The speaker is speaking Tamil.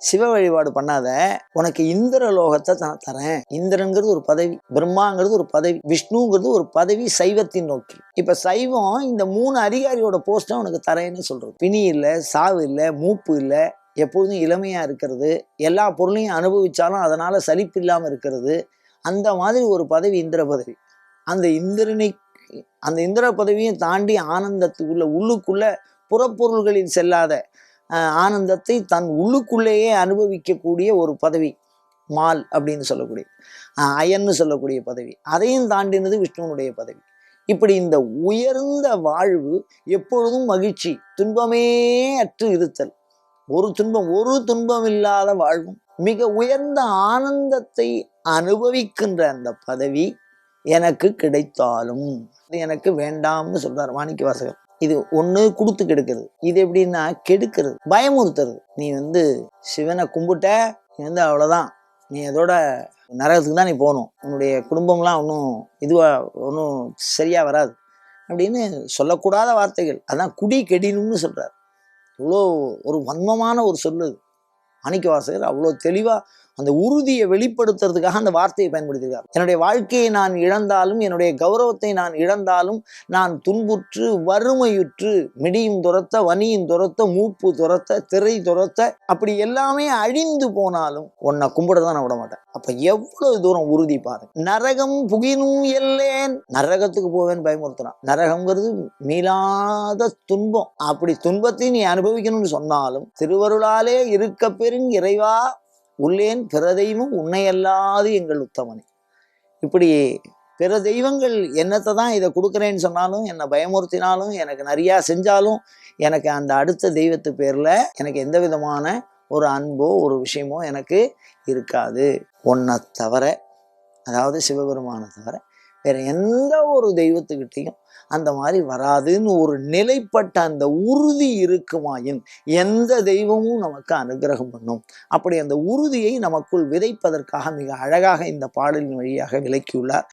சிவ வழிபாடு பண்ணாத உனக்கு இந்திர லோகத்தை நான் தரேன். இந்திரங்கிறது ஒரு பதவி பிரம்மாங்கிறது ஒரு பதவி விஷ்ணுங்கிறது ஒரு பதவி சைவத்தின் நோக்கி. இப்ப சைவம் இந்த மூணு அதிகாரியோட போஸ்ட்டை உனக்கு தரேன்னு சொல்றது. பிணி இல்லை சாவு இல்லை மூப்பு இல்லை எப்பொழுதும் இளமையா இருக்கிறது. எல்லா பொருளையும் அனுபவிச்சாலும் அதனால சலிப்பு இல்லாமல் இருக்கிறது. அந்த மாதிரி ஒரு பதவி இந்திர பதவி. அந்த இந்திரனை அந்த இந்திர பதவியும் தாண்டி ஆனந்தத்துக்குள்ள உள்ளுக்குள்ள புறப்பொருள்களில் செல்லாத ஆனந்தத்தை தன் உள்ளுக்குள்ளேயே அனுபவிக்கக்கூடிய ஒரு பதவி. மால் அப்படின்னு சொல்லக்கூடிய அயன்னு சொல்லக்கூடிய பதவி. அதையும் தாண்டினது விஷ்ணுவனுடைய பதவி. இப்படி இந்த உயர்ந்த வாழ்வு எப்பொழுதும் மகிழ்ச்சி துன்பமே அற்று இருத்தல். ஒரு துன்பம் ஒரு துன்பம் இல்லாத வாழ்வும் மிக உயர்ந்த ஆனந்தத்தை அனுபவிக்கின்ற அந்த பதவி எனக்கு கிடைத்தாலும். எனக்கு வேண்டாம்னு சொல்றார் மாணிக்க வாசகர் இது ஒண்ணு கொடுத்து கெடுக்கிறது இது எப்படின்னா கெடுக்கிறது பயமுறுத்துறது. நீ வந்து சிவனை கும்பிட்ட நீ வந்து அவ்வளவுதான். நீ அதோட நரகத்துக்கு தான் நீ போகணும். உன்னுடைய குடும்பம்லாம் ஒன்றும் இதுவா ஒன்றும் சரியா வராது. அப்படின்னு சொல்லக்கூடாத வார்த்தைகள். அதான் குடி கெடினும்னு சொல்றார். இவ்வளோ ஒரு வன்மமான ஒரு சொல்லு. அது. மாணிக்க வாசகர் அவ்வளோ தெளிவா அந்த உறுதியை வெளிப்படுத்துறதுக்காக அந்த வார்த்தையை பயன்படுத்தியிருக்கார். என்னுடைய வாழ்க்கையை நான் இழந்தாலும் என்னுடைய கௌரவத்தை நான் இழந்தாலும் நான் துன்புற்று வறுமையுற்று மிடியும் துரத்த வனியும் துரத்த மூப்பு துரத்த திரை துரத்த அப்படி எல்லாமே அழிந்து போனாலும் உன்னை கும்பிட தான் நான் விட மாட்டேன். அப்ப எவ்வளவு தூரம் உறுதி பாரு. நரகம் புகினும் எல்லேன். நரகத்துக்கு போவேன்னு பயமுறுத்துறான். நரகம்ங்கிறது மீளாத துன்பம். அப்படி துன்பத்தை நீ அனுபவிக்கணும்னு சொன்னாலும் திருவருளாலே இருக்க பெருங் இறைவா உள்ளேன் பிற தெய்வம் உன்னையல்லாது எங்கள் உத்தமனே. இப்படி பிற தெய்வங்கள் என்னத்தை தான் இதை கொடுக்குறேன்னு சொன்னாலும் என்னை பயமுறுத்தினாலும் எனக்கு நிறையா செஞ்சாலும் எனக்கு அந்த அடுத்த தெய்வத்து பேரில் எனக்கு எந்த விதமான ஒரு அன்போ ஒரு விஷயமோ எனக்கு இருக்காது. ஒன்றை தவிர அதாவது சிவபெருமானை தவிர வேறு எந்த ஒரு தெய்வத்துக்கிட்டேயும் அந்த மாதிரி வராதுன்னு ஒரு நிலைப்பட்ட அந்த உறுதி இருக்குமாயின் எந்த தெய்வமும் நமக்கு அனுகிரகம் பண்ணும். அப்படி அந்த உறுதியை நமக்குள் விதைப்பதற்காக மிக அழகாக இந்த பாடலின் வழியாக விளக்கியுள்ளார்.